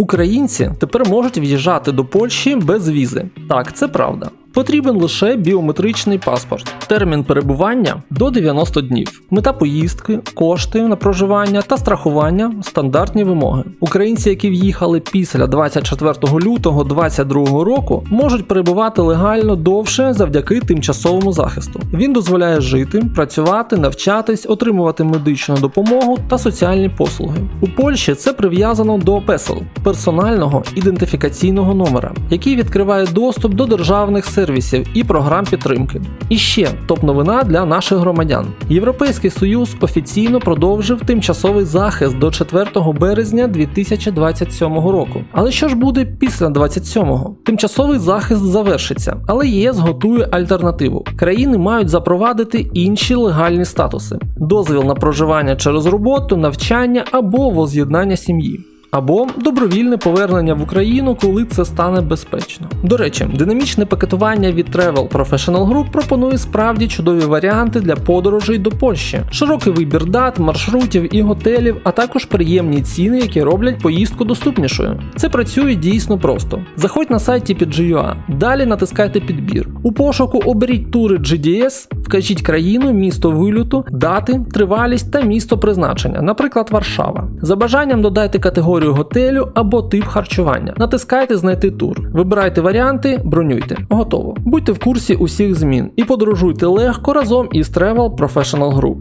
Українці тепер можуть в'їжджати до Польщі без візи. Так, це правда. Потрібен лише біометричний паспорт. Термін перебування до 90 днів. Мета поїздки, кошти на проживання та страхування стандартні вимоги. Українці, які в'їхали після 24 лютого 2022 року, можуть перебувати легально довше завдяки тимчасовому захисту. Він дозволяє жити, працювати, навчатись, отримувати медичну допомогу та соціальні послуги. У Польщі це прив'язано до ПЕСЛ персонального ідентифікаційного номера, який відкриває доступ до державних сервісів і програм підтримки. І ще топ-новина для наших громадян. Європейський Союз офіційно продовжив тимчасовий захист до 4 березня 2027 року. Але що ж буде після 27-го? Тимчасовий захист завершиться, але ЄС готує альтернативу. Країни мають запровадити інші легальні статуси: дозвіл на проживання через роботу, навчання або воз'єднання сім'ї. Або добровільне повернення в Україну, коли це стане безпечно. До речі, динамічне пакетування від Travel Professional Group пропонує справді чудові варіанти для подорожей до Польщі, широкий вибір дат, маршрутів і готелів, а також приємні ціни, які роблять поїздку доступнішою. Це працює дійсно просто. Заходь на сайт TPG.ua, далі натискайте підбір. У пошуку оберіть тури GDS, вкажіть країну, місто вильоту, дати, тривалість та місто призначення, наприклад, Варшава. За бажанням додайте категорію готелю або тип харчування. Натискайте Знайти тур. Вибирайте варіанти, бронюйте. Готово. Будьте в курсі усіх змін і подорожуйте легко разом із Travel Professional Group.